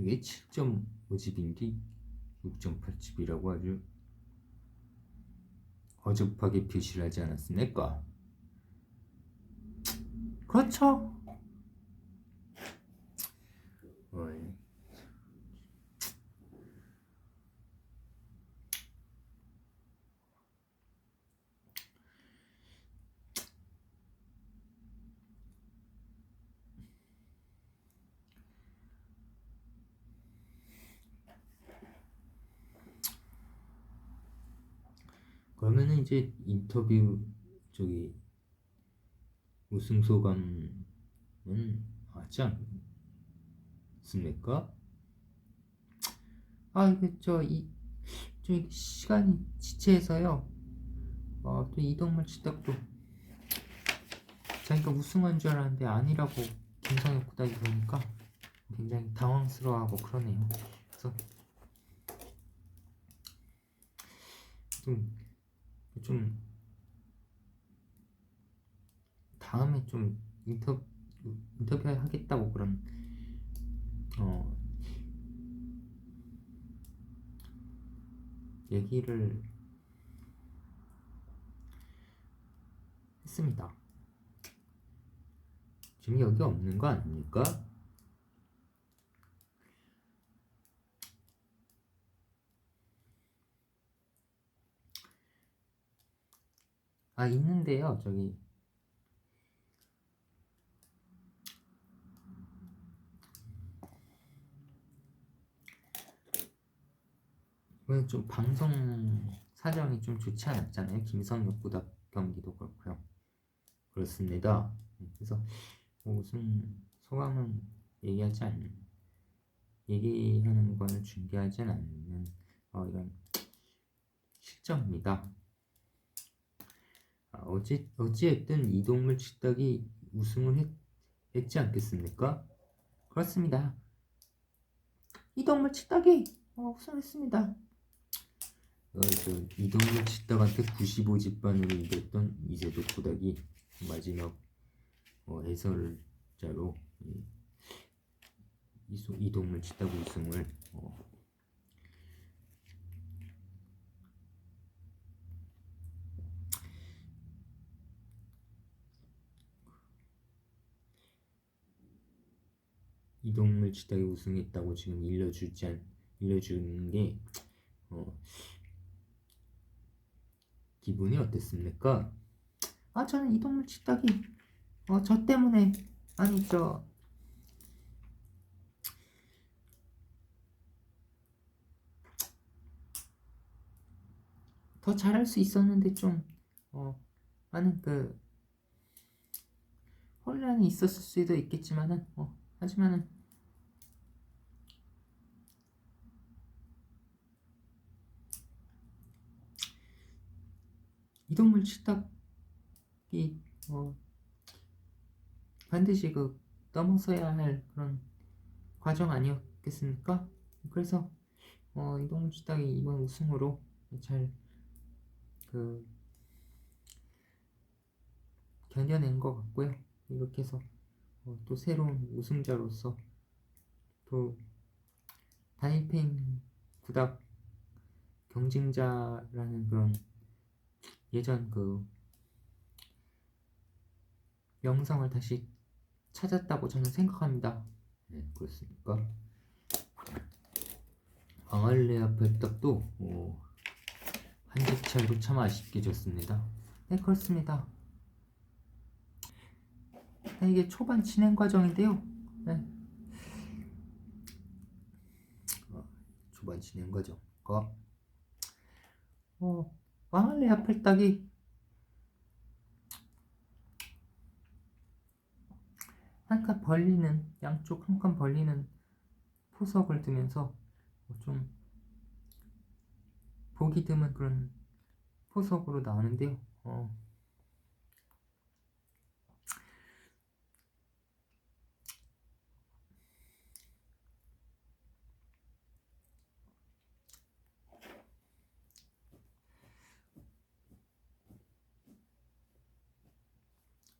이게 7.5집인데 6.8집이라고 아주 어줍하게 표시를 하지 않았습니까? 그렇죠. 어이. 그러면은 이제 인터뷰 저기 우승 소감은 하지 않습니까? 아 이게 저이 저 시간이 지체해서요. 어, 또 이동물 치딱도 자기가 우승한 줄 알았는데 아니라고 김성혁 구단이 그러니까 굉장히 당황스러워하고 그러네요. 그래서 좀, 좀 다음에 좀 인터 인터뷰 하겠다고 그런 어 얘기를 했습니다. 지금 여기 없는 거 아닙니까? 아 있는데요 저기. 이번에 좀 방송 사정이 좀 좋지 않았잖아요. 김성엽 구다 경기도 그렇고요. 그렇습니다. 그래서 뭐 무슨 소감은 얘기하지 않는 얘기하는 거는 준비하지 않는 어, 이런 실정입니다. 아, 어찌, 어찌했든 이동물 치떡이 우승을 했, 했지 않겠습니까? 그렇습니다. 이동물 치떡이 어, 우승했습니다. 어, 저 이동물 치떡한테 95집반으로 이겼던 이재도 코닥이 마지막 어, 해설자로 이, 이소, 이동물 치떡 우승을 어, 이동물 치탁이 우승했다고 지금 일러주지 않, 일러주는 게 어, 기분이 어땠습니까? 아 저는 이동물 치탁이 어, 저 때문에 아니 저 더 잘할 수 있었는데 좀 어, 많은 그 혼란이 있었을 수도 있겠지만은 어, 하지만은 이동물 치탁이 어, 반드시 그 넘어서야 할 그런 과정 아니었겠습니까? 그래서 어, 이동물 치탁이 이번 우승으로 잘그 견뎌낸 것 같고요. 이렇게 해서 어, 또 새로운 우승자로서 또 단일팬 구닥 경쟁자라는 그런 예전 그 영상을 다시 찾았다고 저는 생각합니다. 네, 그렇습니까? 방알레아 백답도 어, 한집 차이로 참 아쉽게 졌습니다. 네, 그렇습니다. 네, 이게 초반 진행 과정인데요. 네. 어, 초반 진행 과정. 어, 어 왕할래 앞을 딱이 한 칸 벌리는 양쪽 한 칸 벌리는 포석을 두면서 좀 보기 드문 그런 포석으로 나오는데요. 어.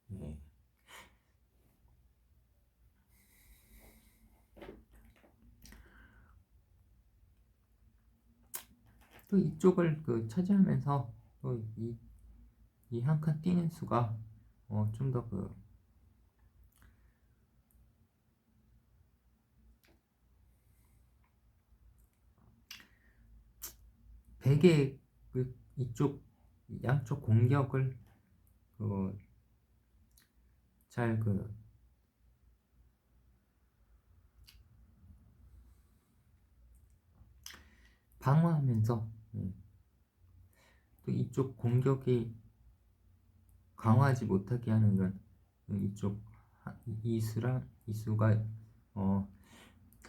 네. 또 이쪽을 그 차지하면서 또 이 이 한 칸 뛰는 수가 어, 좀 더 그 베개 그 이쪽 양쪽 공격을 그 그잘그 방어하면서 예. 또 이쪽 공격이 강화하지 못하게 하는 이런 이쪽 하- 이수랑 이수가 어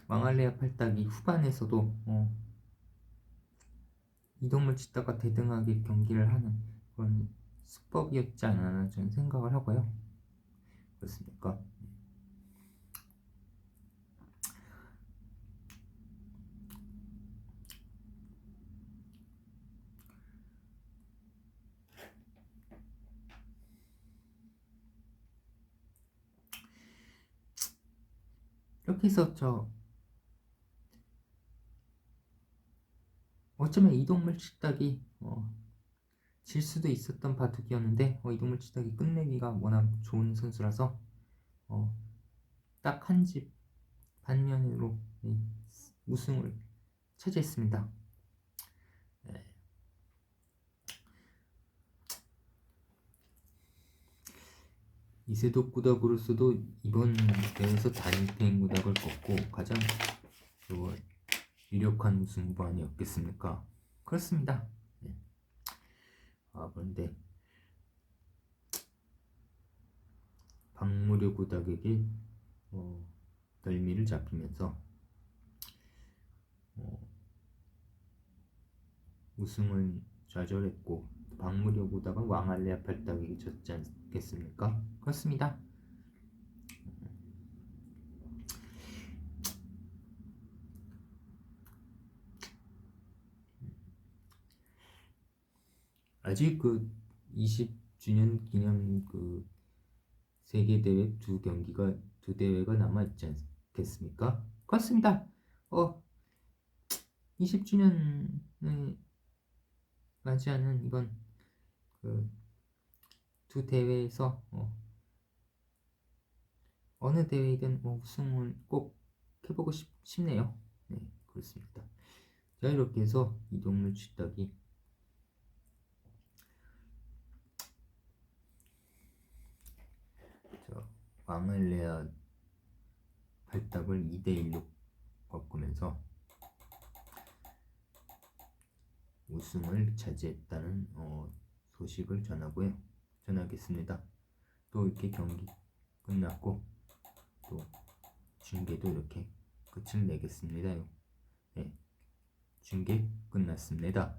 망할레아 팔딱이 후반에서도 어 이동을 치다가 대등하게 경기를 하는 그런 수법이었지 않나 저는 생각을 하고요. 그렇습니까? 이렇게 저 어쩌면 이동물 치딱이 어, 질 수도 있었던 바둑이었는데 어, 이동물 치딱이 끝내기가 워낙 좋은 선수라서 어, 딱 한 집 반면으로 네, 우승을 차지했습니다. 이세돌 구닥으로서도 이번 대회에서 단일팽 구닥을 꺾고 가장 그 유력한 우승 후보 아니었겠습니까? 그렇습니다. 네. 아 그런데 박무려 구닥에게 어, 덜미를 잡히면서 어, 우승을 좌절했고 박무려 구닥은 왕알레아 팔딱에게 졌지 않 겠습니까? 그렇습니다. 아직 그 20주년 기념 그 세계 대회 두 경기가 두 대회가 남아 있지 않겠습니까? 그렇습니다. 어 20주년을 맞이하는 이번 그 두 대회에서 어, 어느 대회이든 뭐 우승을 꼭 해보고 싶, 싶네요. 네 그렇습니다. 자 이렇게 해서 이동물 쥐떡이 저 왕을레아 발답을 2대1로 꺾으면서 우승을 차지했다는 어, 소식을 전하고요. 전하겠습니다. 또 이렇게 경기 끝났고 또 중계도 이렇게 끝을 내겠습니다. 네, 중계 끝났습니다.